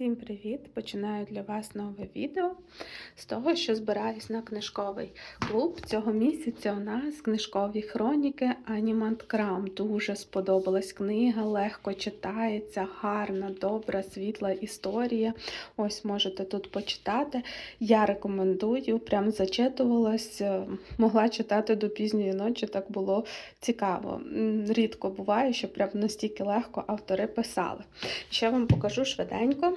Всім привіт! Починаю для вас нове відео з того, що збираюсь на книжковий клуб. Цього місяця у нас книжкові хроніки Анімант Крам. Дуже сподобалась книга, легко читається, гарна, добра, світла історія. Ось можете тут почитати. Я рекомендую, прям зачитувалась, е, могла читати до пізньої ночі, так було цікаво. Рідко буває, що прям настільки легко автори писали. Ще вам покажу швиденько.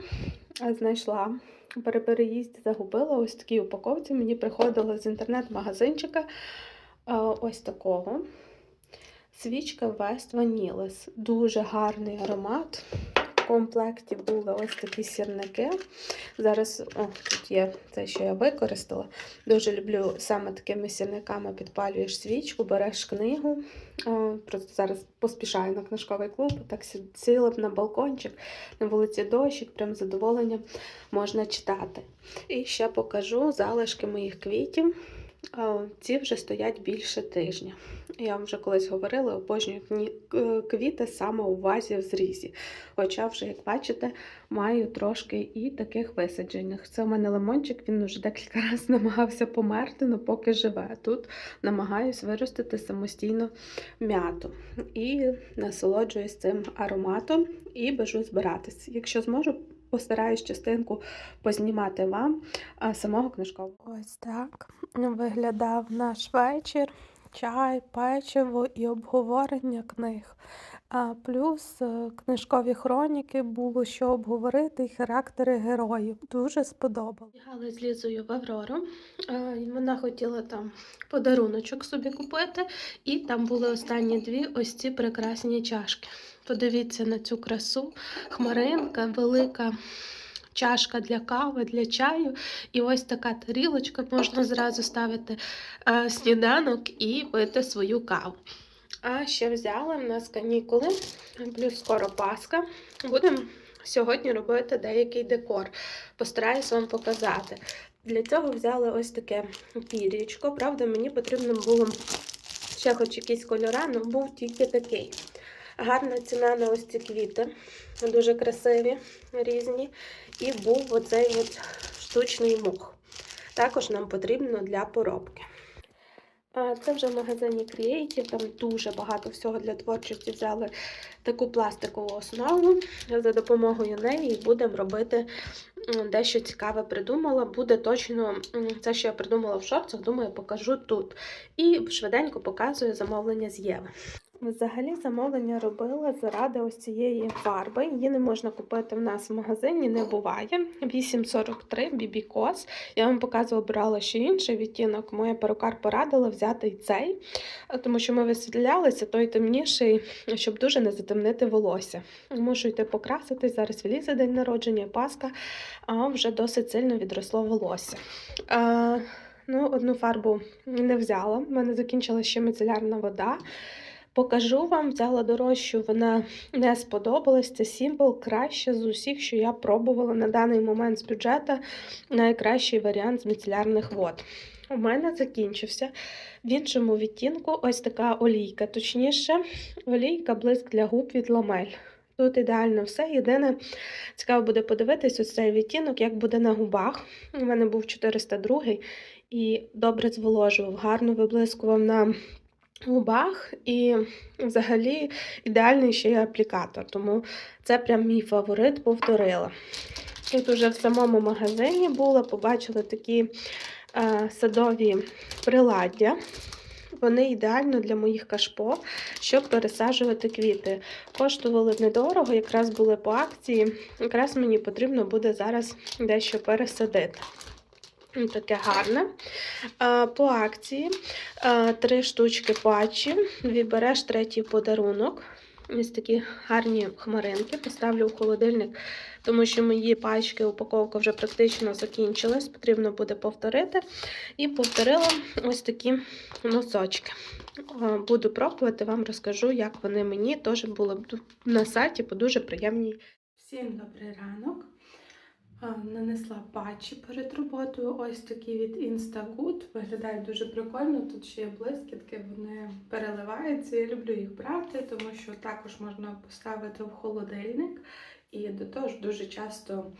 Знайшла при переїзді, загубила ось такі упаковці. Мені приходило з інтернет-магазинчика е, ось такого. Свічка West Vanilis. Дуже гарний аромат. В комплекті були ось такі сірники. Зараз о, тут є те, що я використала. Дуже люблю саме такими сірниками підпалюєш свічку, береш книгу. О, Просто зараз поспішаю на книжковий клуб, так сі- сіла б на балкончик, на вулиці дощик, прям з задоволенням можна читати. І ще покажу залишки моїх квітів. Ці вже стоять більше тижня. Я вам вже колись говорила, обожнюю квіти саме у вазі в зрізі. Хоча вже, як бачите, маю трошки і таких висаджених. Це у мене лимончик, він вже декілька разів намагався померти, але поки живе. Тут намагаюсь виростити самостійно м'яту і насолоджуюсь цим ароматом і бежу збиратись. Якщо зможу, постараюсь частинку познімати вам самого книжкового. Ось так виглядав наш вечір. Чай, печиво і обговорення книг. А плюс е, книжкові хроніки було що обговорити і характери героїв. Дуже сподобалось. Бігали з Лізою в Аврору. Е, Вона хотіла там подаруночок собі купити, і там були останні дві ось ці прекрасні чашки. Подивіться на цю красу. Хмаринка, велика чашка для кави, для чаю. І ось така тарілочка. Можна зразу ставити е, сніданок і пити свою каву. А ще взяла в нас канікули, плюс скоро Пасха. Будемо сьогодні робити деякий декор. Постараюсь вам показати. Для цього взяли ось таке пір'ячко. Правда, мені потрібно було ще хоч якісь кольори, але був тільки такий. Гарна ціна на ось ці квіти, дуже красиві, різні. І був оцей от штучний мух. Також нам потрібно для поробки. Це вже в магазині Creative, там дуже багато всього для творчості взяли таку пластикову основу. За допомогою неї будемо робити дещо цікаве придумала. Буде точно це, що я придумала в шорцах, думаю, покажу тут. І швиденько показую замовлення з Єви. Взагалі замовлення робила заради ось цієї фарби. Її не можна купити в нас в магазині, не буває. 8,43 бібікос. Я вам показувала, брала ще інший відтінок. Моя перукар порадила взяти і цей, тому що ми висвітлялися, той темніший, щоб дуже не затемнити волосся. Мушу йти покраситись. Зараз влізе день народження, Пасха, а вже досить сильно відросло волосся. Ну, одну фарбу не взяла. У мене закінчилася ще міцелярна вода. Покажу вам, взяла дорожчу, вона не сподобалась. Це символ краще з усіх, що я пробувала на даний момент з бюджету. Найкращий варіант з міцелярних вод. У мене закінчився в іншому відтінку ось така олійка. Точніше, олійка блиск для губ від ламель. Тут ідеально все. Єдине, цікаво буде подивитись ось цей відтінок, як буде на губах. У мене був 402 і добре зволожував, гарно виблискував на губах і взагалі ідеальний ще й аплікатор, тому це прям мій фаворит, повторила. Тут уже в самому магазині була, побачила такі е, садові приладдя. Вони ідеально для моїх кашпо, щоб пересаджувати квіти. Коштували недорого, якраз були по акції. Якраз мені потрібно буде зараз дещо пересадити. Таке гарне. По акції три штучки патчі. Вибереш третій подарунок. Ось такі гарні хмаринки. Поставлю в холодильник, тому що мої пачки, упаковка вже практично закінчилась. Потрібно буде повторити. І повторила ось такі носочки. Буду пробувати, вам розкажу, як вони мені теж були на сайті по дуже приємній. Всім добрий ранок. Нанесла патчі перед роботою. Ось такі від Instagood. Виглядають дуже прикольно. Тут ще є блискітки, вони переливаються. Я люблю їх брати, тому що також можна поставити в холодильник І до того ж дуже часто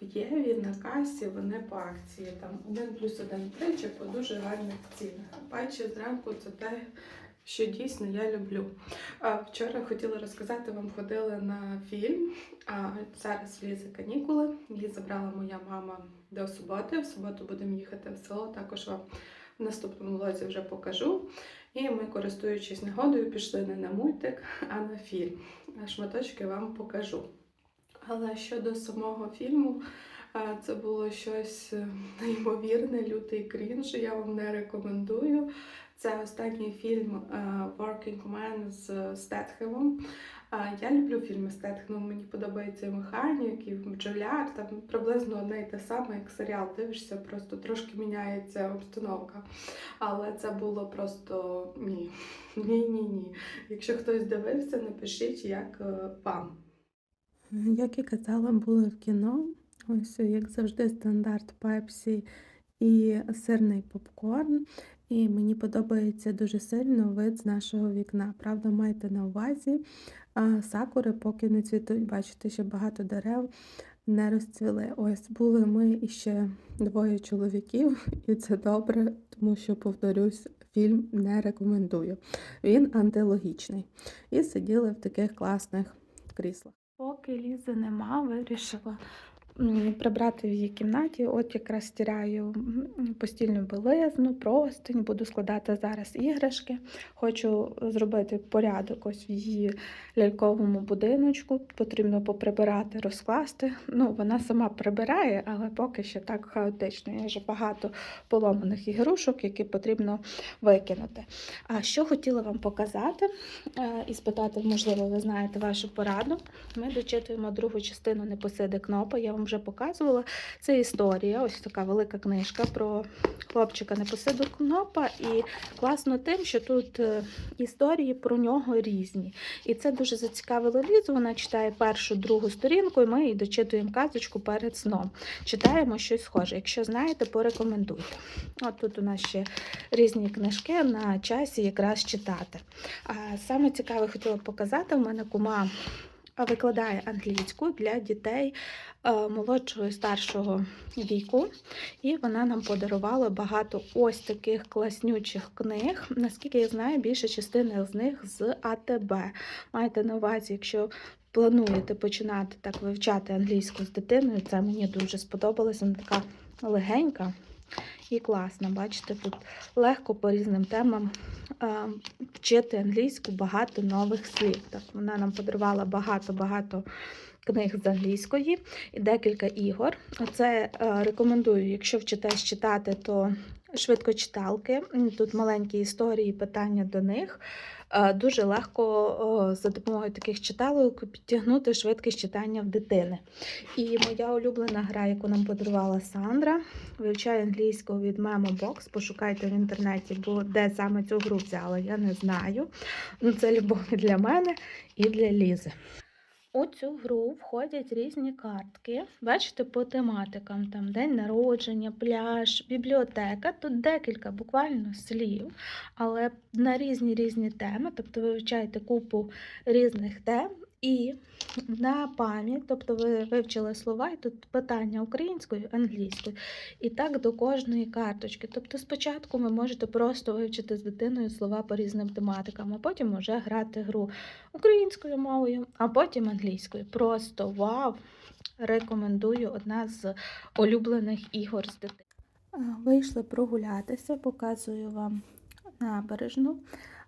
в Єві на касі вони по акції. Там 1 плюс 1 тричі по дуже гарних цінах. Патчі зранку це те, що дійсно я люблю. Вчора хотіла розказати вам, ходили на фільм. А, зараз Ліза канікули. Її забрала моя мама до суботи. В суботу будемо їхати в село. Також вам в наступному влозі вже покажу. І ми, користуючись нагодою, пішли не на мультик, а на фільм. Шматочки вам покажу. Але щодо самого фільму, це було щось е, неймовірне, лютий крінж. Я вам не рекомендую. Це останній фільм е, Working Man з Стетхемом. А, Я люблю фільми Стетхемом, мені подобається і механік, і бджоляр, там приблизно одне і те саме, як серіал. Дивишся, просто трошки міняється обстановка. Але це було просто ні. Ні, ні, ні. Якщо хтось дивився, напишіть, як е, вам. Як і казала, були в кіно. Ось, як завжди, стандарт пепсі і сирний попкорн. І мені подобається дуже сильно вид з нашого вікна. Правда, майте на увазі, сакури поки не цвітуть. Бачите, що багато дерев не розцвіли. Ось були ми і ще двоє чоловіків, і це добре, тому що, повторюсь, фільм не рекомендую. Він антилогічний. І сиділи в таких класних кріслах. Поки Лізи нема, вирішила прибрати в її кімнаті. От якраз стираю постільну білизну, простинь, буду складати зараз іграшки. Хочу зробити порядок ось в її ляльковому будиночку. Потрібно поприбирати, розкласти. Ну, вона сама прибирає, але поки що так хаотично. Є вже багато поломаних ігрушок, які потрібно викинути. А що хотіла вам показати е, і спитати, можливо, ви знаєте вашу пораду. Ми дочитуємо другу частину Непосиди Кнопа. Я вам вже показувала. Це історія, ось така велика книжка про хлопчика Непосиду Кнопа. І класно тим, що тут е, історії про нього різні. І це дуже зацікавило Лізу. Вона читає першу, другу сторінку, і ми їй дочитуємо казочку перед сном. Читаємо щось схоже. Якщо знаєте, порекомендуйте. От тут у нас ще різні книжки на часі якраз читати. А саме цікаве хотіла показати, у мене кума викладає англійську для дітей е, молодшого і старшого віку. І вона нам подарувала багато ось таких класнючих книг. Наскільки я знаю, більша частина з них з АТБ. Маєте на увазі, якщо плануєте починати так вивчати англійську з дитиною, це мені дуже сподобалося. Вона така легенька і класна. Бачите, тут легко по різним темам вчити англійську багато нових слів. Так, вона нам подарувала багато-багато книг з англійської і декілька ігор. Це е, рекомендую, якщо вчитесь читати, то швидко читалки. Тут маленькі історії, питання до них. Е, Дуже легко за допомогою таких читалок підтягнути швидкість читання в дитини. І моя улюблена гра, яку нам подарувала Сандра, вивчає англійську від Memobox. Пошукайте в інтернеті, бо де саме цю гру взяла, я не знаю. Ну, це любов для мене і для Лізи. У цю гру входять різні картки. Бачите, по тематикам: там день народження, пляж, бібліотека. Тут декілька буквально слів, але на різні різні теми. Тобто ви вивчаєте купу різних тем. І на пам'ять, тобто ви вивчили слова, і тут питання українською, англійською, і так до кожної карточки. Тобто спочатку ви можете просто вивчити з дитиною слова по різним тематикам, а потім вже грати гру українською мовою, а потім англійською. Просто вау! Рекомендую одна з улюблених ігор з дитини. Вийшли прогулятися, показую вам набережну.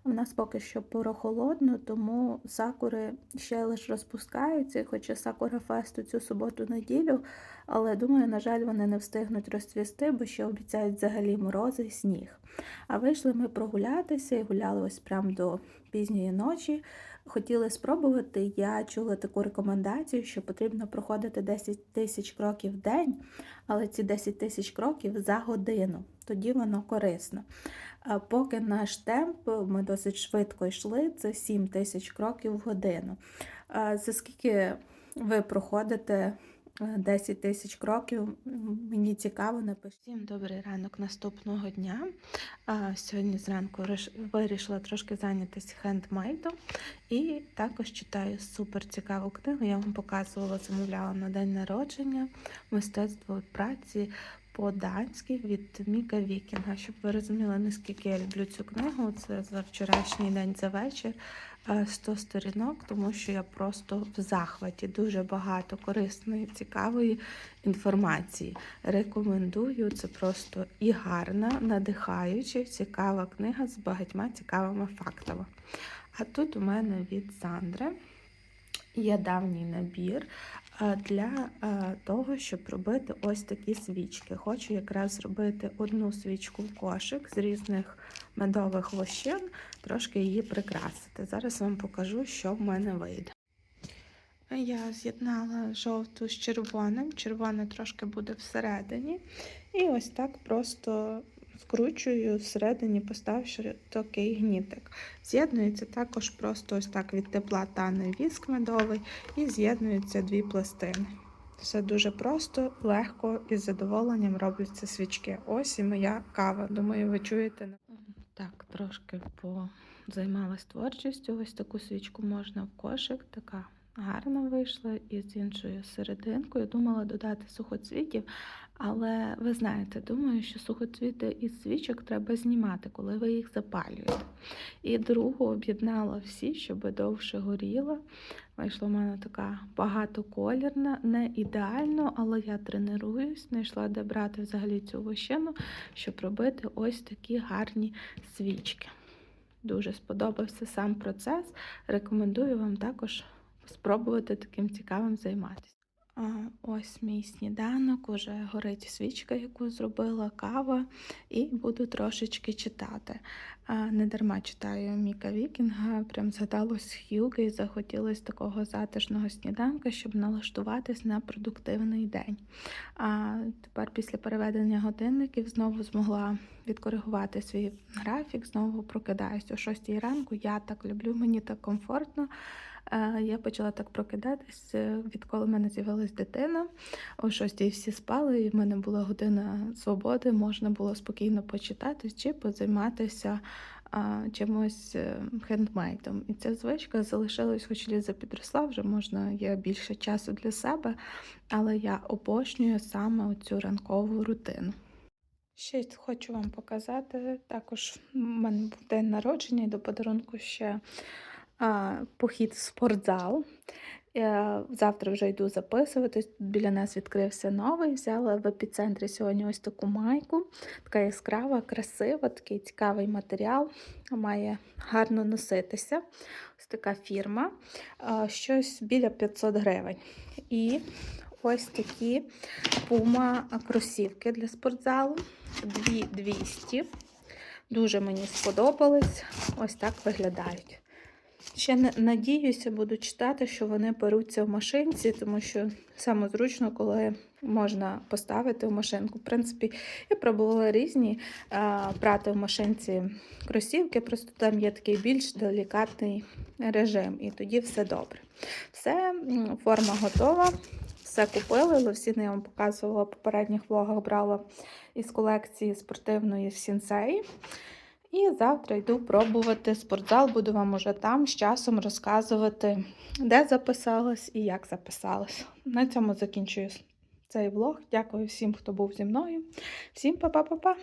У нас поки що прохолодно, тому сакури ще лише розпускаються, хоча сакура фесту цю суботу-неділю, але думаю, на жаль, вони не встигнуть розцвісти, бо ще обіцяють взагалі морози і сніг. А вийшли ми прогулятися і гуляли ось прямо до пізньої ночі. Хотіли спробувати. Я чула таку рекомендацію, що потрібно проходити 10 тисяч кроків в день, але ці 10 тисяч кроків за годину. Тоді воно корисно. Поки наш темп, ми досить швидко йшли, це 7 тисяч кроків в годину. За скільки ви проходите 10 тисяч кроків. Мені цікаво, напишіть. Всім добрий ранок наступного дня. Сьогодні зранку вирішила трошки зайнятися хендмейдом і також читаю супер цікаву книгу. Я вам показувала, замовляла на день народження мистецтво праці по-данськи від Міка Вікінга. Щоб ви розуміли, наскільки я люблю цю книгу. Це за вчорашній день за вечір. е, 100 сторінок, тому що я просто в захваті. Дуже багато корисної, цікавої інформації. Рекомендую. Це просто і гарна, надихаюча, цікава книга з багатьма цікавими фактами. А тут у мене від Сандри є давній набір е, для того, щоб робити ось такі свічки. Хочу якраз зробити одну свічку в кошик з різних медових лощин, трошки її прикрасити. Зараз вам покажу, що в мене вийде. Я з'єднала жовту з червоним. Червоне трошки буде всередині. І ось так просто вкручую всередині, поставивши такий гнітик. З'єднується також просто ось так від тепла тане віск медовий і з'єднуються дві пластини. Все дуже просто, легко і з задоволенням робляться свічки. Ось і моя кава. Думаю, ви чуєте. Так, трошки позаймалась творчістю. Ось таку свічку можна в кошик. Така гарна вийшла і з іншою серединкою. Думала додати сухоцвітів, але ви знаєте, думаю, що сухоцвіти із свічок треба знімати, коли ви їх запалюєте. І другу об'єднала всі, щоб довше горіла. Вийшла в мене така багатоколірна, не ідеально, але я тренуюсь, знайшла де брати взагалі цю вощину, щоб робити ось такі гарні свічки. Дуже сподобався сам процес. Рекомендую вам також спробувати таким цікавим займатися. Ось мій сніданок, уже горить свічка, яку зробила кава, і буду трошечки читати. Не дарма читаю Міка Вікінга, прям згадалось Х'юги і захотілось такого затишного сніданка, щоб налаштуватись на продуктивний день. А тепер після переведення годинників знову змогла відкоригувати свій графік, знову прокидаюсь о 6 ранку. Я так люблю, мені так комфортно. Я почала так прокидатись, е, відколи в мене з'явилась дитина. О 6 всі спали, і в мене була година свободи, можна було спокійно почитати чи позайматися а, чимось е, хендмейдом. І ця звичка залишилась, хоч Ліза підросла, вже можна є більше часу для себе, але я обожнюю саме цю ранкову рутину. Ще хочу вам показати. Також в мене був день народження і до подарунку ще похід в спортзал. Я завтра вже йду записуватись. Тут біля нас відкрився новий. Взяла в епіцентрі сьогодні ось таку майку. Така яскрава, красива, такий цікавий матеріал. Має гарно носитися. Ось така фірма. Щось біля 500 гривень. І ось такі пума кросівки для спортзалу. 2200. Дуже мені сподобались. Ось так виглядають. Ще надіюся, буду читати, що вони беруться в машинці, тому що саме зручно, коли можна поставити в машинку. В принципі, я пробувала різні а, брати в машинці кросівки, просто там є такий більш делікатний режим, і тоді все добре. Все, форма готова. Все купили, лосіни я вам показувала в попередніх влогах, брала із колекції спортивної в Сінсеї. І завтра йду пробувати спортзал, буду вам уже там з часом розказувати, де записалась і як записалась. На цьому закінчую цей влог. Дякую всім, хто був зі мною. Всім па-па-па-па!